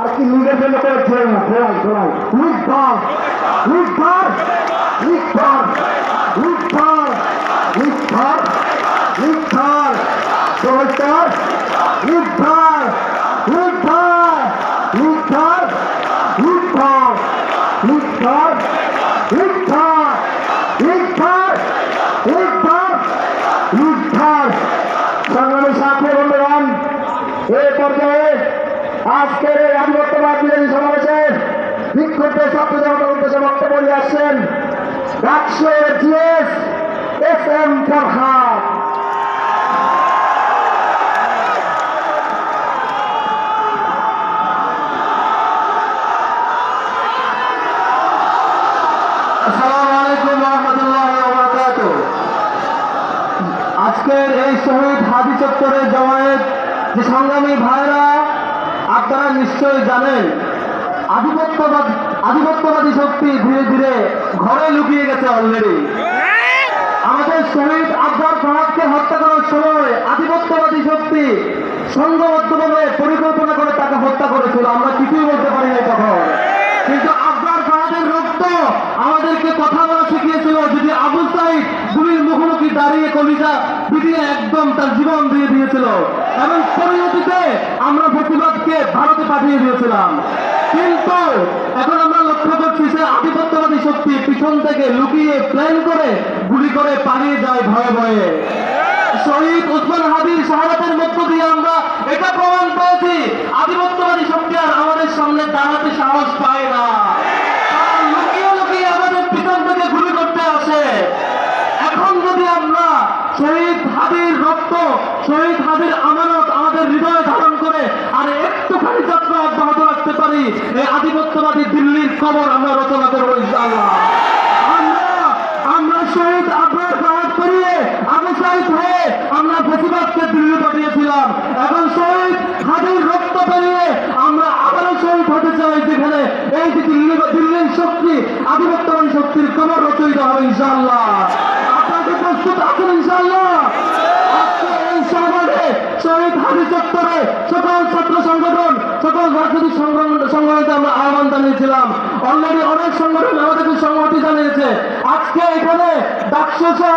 আর কি লুটে ফেলে করে ঘোরাই ঘোরাই ঘোরাই লুটবার লুটবার লুটবার লুটবার বিক্ষুব্ধ ছাত্র জনতার উদ্দেশ্যে বক্তব্য নিয়ে আসছেন রাষ্ট্রের জিএস আজকের এই শহীদ হাদি চত্বরের জমায়েত যে সংগ্রামী ভাইরা, আপনারা নিশ্চয়ই জানেন, আধিপত্যবাদ আধিপত্যবাদী শক্তি ধীরে ধীরে ঘরে লুকিয়ে গেছে অলরেডি আমাদের শহীদ আবদার ফাহাদকে হত্যা করার সময় আধিপত্যবাদী শক্তি সংঘবদ্ধভাবে পরিকল্পনা করে তাকে হত্যা করেছিল। আমরা কিছুই বলতে পারি নাই তখন। কিন্তু আবদার ফাহাদের রক্ত আমাদেরকে কথা বলা শিখিয়েছিল যদি আবু সাইদ গুলির মুখোমুখি দাঁড়িয়ে কলিজা পিটিয়ে একদম তার জীবন দিয়ে দিয়েছিল। এবং পরিণতিতে আমরা প্রতিবাদকে ভারতে পাঠিয়ে দিয়েছিলাম। কিন্তু এখন আমরা লক্ষ্য করছি সে আধিপত্যবাদী শক্তি পিছন থেকে লুকিয়ে প্ল্যান করে গুলি করে পালিয়ে যায় ভয়ে ভয়ে। শহীদ উসমান হাবির শাহাদাতের মধ্য দিয়ে আমরা এটা প্রমাণ পেয়েছি আধিপত্যবাদী শক্তি আর আমাদের সামনে দাঁড়াতে সাহস পায় না তারা লুকিয়ে লুকিয়ে আমাদের পিছন থেকে গুলি করতে আসে এখন যদি আমরা শহীদ হাদির রক্ত শহীদ হাদির আমানত আমাদের হৃদয়ে ধারণ করে আর একটুখানি যাত্রা অব্যাহত রাখতে পারি এই আধিপত্যবাদী দিল্লির খবর আমরা রচনা করব ইনশাআল্লাহ। আমরা শহীদ আব্রার ফাহাদ করিয়ে আবু সাইদ হয়ে আমরা প্রতিবাদকে দিল্লি পাঠিয়েছিলাম। এবং শহীদ হাদির রক্ত পেরিয়ে আমরা আবারও শহীদ হতে চাই যেখানে এই দিল্লি দিল্লির শক্তি, আধিপত্যবাদী শক্তির কবর রচয়িত হবে, ইনশাআল্লাহ আপনাদের প্রস্তুত আছেন ইনশাআল্লাহ আজকে এই সমাবেশে শহীদ হাজি চত্বরে সকল ছাত্র সংগঠন সকল রাজনৈতিক সংগঠন সংগঠনকে আমরা আহ্বান জানিয়েছিলাম। অলরেডি অনেক সংগঠন আমাদেরকে সংহতি জানিয়েছে। আজকে এখানে ডাকসু সহ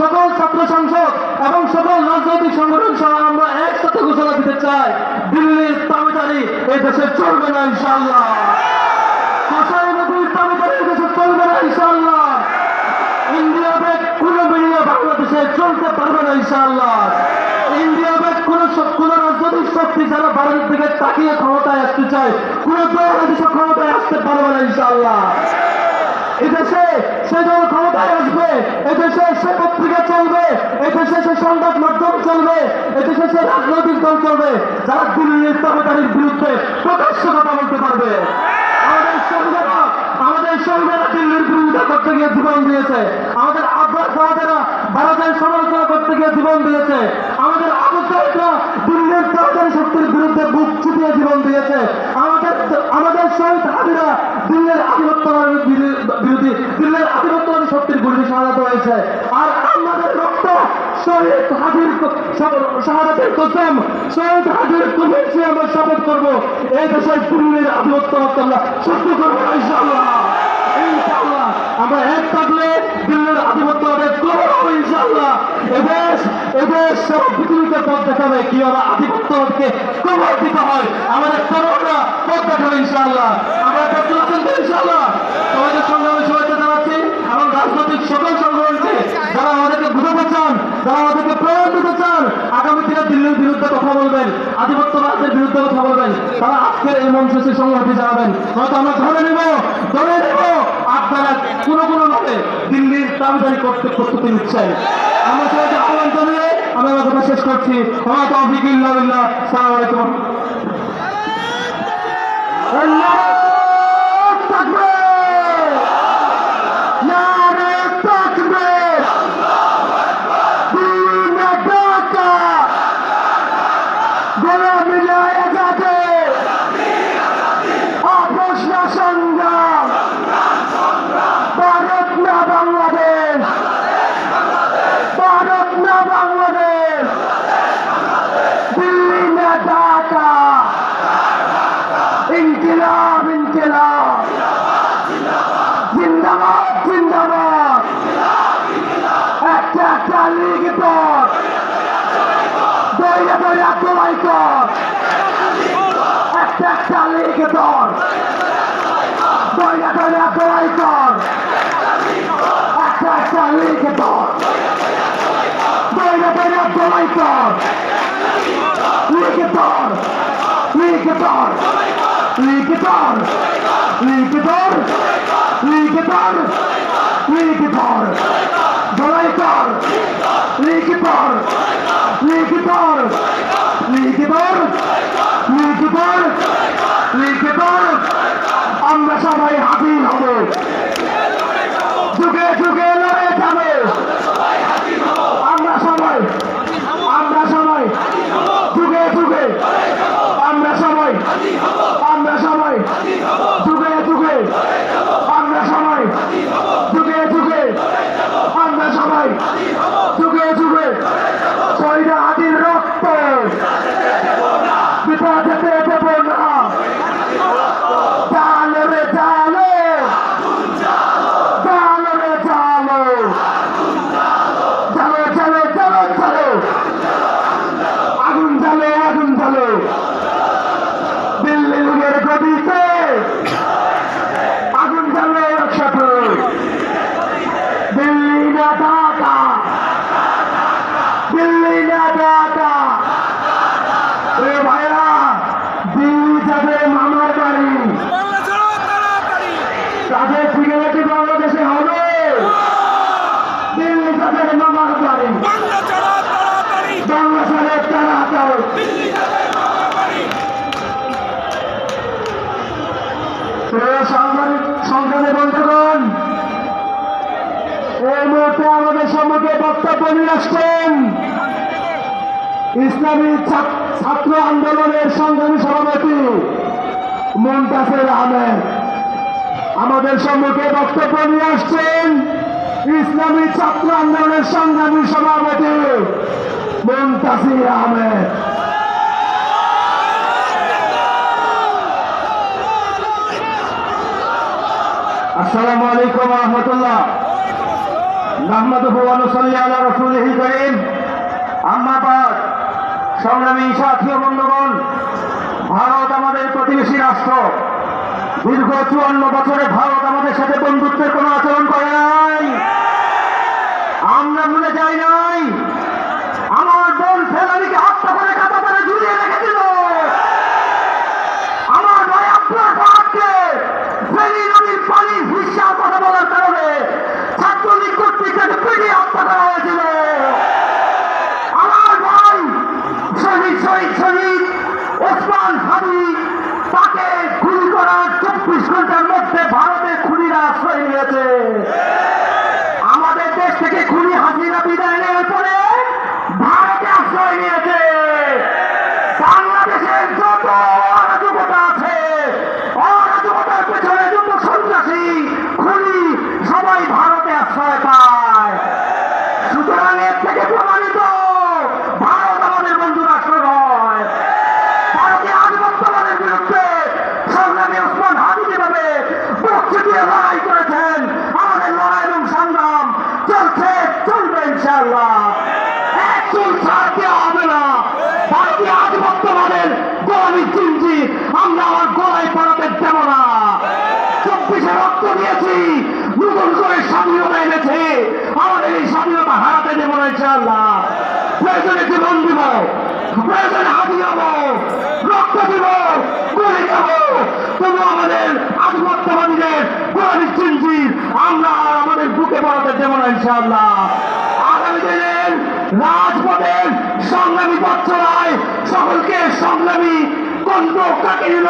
সকল ছাত্র সংসদ এবং সকল রাজনৈতিক সংগঠন সহ আমরা একসাথে ঘোষণা দিতে চাই। দিল্লির তামিদারি এই দেশে চলবে না, ইনশাআল্লাহ। ভাষায় নদীর তামিদারি এই দেশে চলবে না, ইনশাআল্লাহ। ইন্ডিয়া ব্যাগ কোন মিডিয়া বাংলাদেশে চলতে পারবে না ব্যাগ কোন কোন রাজনৈতিক শক্তি যারা ভারতের দিকে তাকিয়ে ক্ষমতায় আসতে চায়, কোন দল আসতে পারবে না ইনশাআল্লাহ। সে চলবে সংবাদ দল চলবে, যারা দিল্লির বিরুদ্ধে প্রকাশ্য কথা বলতে পারবে। আমাদের সংবিধান আমাদের দিল্লির বিরোধিতা করতে গিয়ে জীবন দিয়েছে। আমাদের আব্বাস ভারতের সমালোচনা করতে গিয়ে জীবন দিয়েছে। দিল্লির তাবেদারি শক্তির বিরুদ্ধে বুক ছুটিয়ে জীবন দিয়েছে। আমাদের আমাদের শহীদ হাজিরা দিল্লির আধিপত্যবাদী বিরো- বিরোধী দিল্লির আধিপত্যবাদী শক্তির বিরুদ্ধে শাহাদাত হয়েছে। আর আমাদের রক্ত শহীদ হাজির শাহাদাতের কসম শহীদ হাজির কমিটি আমরা শপথ করব। এই দেশের দিল্লির আধিপত্যবাদকে আমরা সত্য করব ইনশাআল্লাহ। ইনশাআল্লাহ। আমরা এক থাকলে দিল্লির আধিপত্যবাদের করব ইনশাআল্লাহ। এদেশ এদেশ সব পৃথিবীতে পথ দেখাবে কীভাবে আধিপত্যবাদকে কবর দিতে হয়। আমাদের তরুণরা পথ দেখাবে ইনশাআল্লাহ। আমরা প্রস্তুত আছেন তো ইনশাআল্লাহ। তোমাদের সঙ্গে আমি শুভেচ্ছা জানাচ্ছি এবং রাজনৈতিক সকল সংগঠনকে, যারা আমাদেরকে বুঝাতে চান, যারা আমাদেরকে প্রয়োগ দিতে চান, আগামী দিনে দিল্লির বিরুদ্ধে কথা বলবেন আধিপত্যবাদের বিরুদ্ধে কথা বলবেন, তারা আজকের এই মঞ্চে সে সংহতি জানাবেন। হয়তো আমরা ধরে নেব ধরে নেব আপনারা কোনো কোনো ভাবে দিল্লির দাবিদারি করতে প্রস্তুতি নিচ্ছেন। আমরা সবাইকে আহ্বান জানিয়ে আমি আমার কথা শেষ করছি। আমার তো ইল্লাহ বিল্লাহ। সালাম আলাইকুম। আল্লাহু লিগ দর লিগ দর দোলাই কর লিগ দর লিখিতর লিখিতর লিখিতর লিখিতর আমরা সবাই হাজির হব যুগে যুগে লড়ে যাবে আমরা সবাই আমরা সবাই যুগে যুগে আমরা সবাই আমরা সবাই যুগে যুগে আমরা সবাই যুগে যুগে আমরা সবাই যুগে যুগে শহীদ আদির রক্ত পিতা যেতে দেব না চালো রে চালো চালো রে চালো চালো চালো চালো চালো আগুন চালো আগুন চালো দিল্লি লিগের গদিতে আগুন চালো একসাথে দিল্লি না ঢাকা দিল্লি না ঢাকা এ ভাইরা দিল্লি যাবে মামার বাড়ি বাংলা ছাড়ো তাড়াতাড়ি তাদের সিগারেটি বাংলাদেশে হবে দিল্লি যাবে মামার বাড়ি বাংলা ছাড়ো তাড়াতাড়ি বাংলা সালে তারা তার দিল্লি যাবে মামার বাড়ি প্রিয় সাংবাদিক সংগ্রামী বন্ধুগণ এই মুহূর্তে সম্মুখে বক্তব্য নিয়ে আসছেন ইসলামী ছাত্র- আন্দোলনের সংগ্রামী সভাপতি মুমতাজের আহমেদ। আমাদের সম্মুখে বক্তব্য নিয়ে আসছেন ইসলামী ছাত্র আন্দোলনের সংগ্রামী সভাপতি মুমতাসির আহমেদ। আসসালামু আলাইকুম রহমতুল্লাহ। নাহমাদুহু ওয়া নুসাল্লি আলা রাসূলিহিল কারীম। আম্মা বাদ, সংগ্রামী সাথী বন্ধুগণ, ভারত আমাদের প্রতিবেশী রাষ্ট্র। দীর্ঘ চুয়ান্ন বছরে ভারত আমাদের সাথে বন্ধুত্বের কোনো আচরণ করে নাই। আমরা ভুলে যাই নাই। আমার বোন ফেলানিকে হত্যা করে কাটা করে ঝুলিয়ে রেখেছিল আমার ভাই আপনার ফাহাদকে ফেনী নদীর পানি হিসাব কথা বলার কারণে ছাত্রলীগ কর্তৃক তাকে পিটিয়ে হত্যা করা হয়েছিল আমার ভাই শহীদ শহীদ শহীদ ওসমান হাবি তাকে গুলি করার চব্বিশ ঘণ্টার মধ্যে ভারতের খুনিরা আশ্রয় নিয়েছে আমাদের দেশ থেকে খুনি হাসিনা বিদায় নেওয়ার পরে ভারতে বাংলাদেশের যত আছে পেছনে যত সন্ত্রাসী সবাই ভারতে আশ্রয় পায়। সুতরাং এর থেকে প্রমাণিত, ভারত আমাদের লড়াই করেছেন, আমাদের লড়াই এবং সংগ্রাম চলছে, চলবে এক চুল ছাড় দেওয়া হবে না ভারতীয় আধিপত্যবাদের গোলামি চিনছি আমরা আমার গলায় পড়াতে দেব না চব্বিশে রক্ত দিয়েছি নতুন করে স্বাধীনতা এনেছে আমাদের এই স্বাধীনতা হারাতে দেব না ইনশাআল্লাহ প্রয়োজনে জীবন দিব প্রয়োজনে হাতি হব, রক্ত দিব, গুলি দেব তবু আমাদের আধিপত্যবাদীদের গোলামি চিনছি আমরা আমাদের বুকে পড়াতে দেব না, ইনশাআল্লাহ। আগামী দিনের রাজপথের সংগ্রামী পথ চলায় সকলকে সংগ্রামী কণ্ঠ কাকে নিল?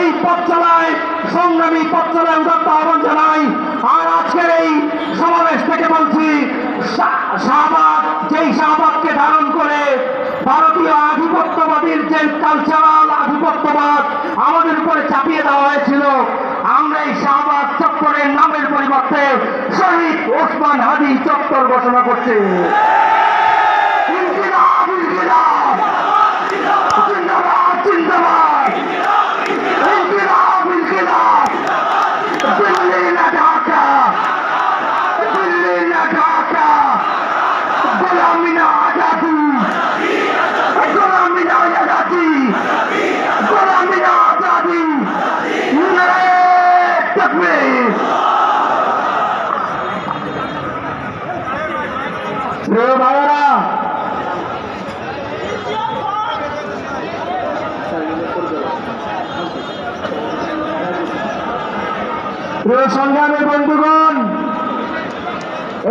এই পথ চালায়, সংগ্রামী পথ চালায় উদাত্ত আহ্বান জানাই। আর আজকের এই সমাবেশ থেকে বলছি শাহবাগ, যেই শাহবাগকে ধারণ করে ভারতীয় আধিপত্যবাদীর যে কালচারাল আধিপত্যবাদ আমাদের উপরে চাপিয়ে দেওয়া হয়েছিল, আমরা এই শাহবাগ চক্করের নামের পরিবর্তে শহীদ ওসমান হাদি চক্কর ঘোষণা করছি। প্রিয় সংগ্রামের বন্ধুগণ,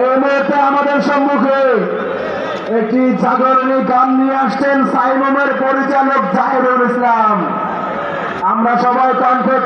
এই মুহূর্তে আমাদের সম্মুখে একটি জাগরণী গান নিয়ে আসছেন সাইমমের পরিচালক জাহেরুল ইসলাম। আমরা সবাই কণ্ঠে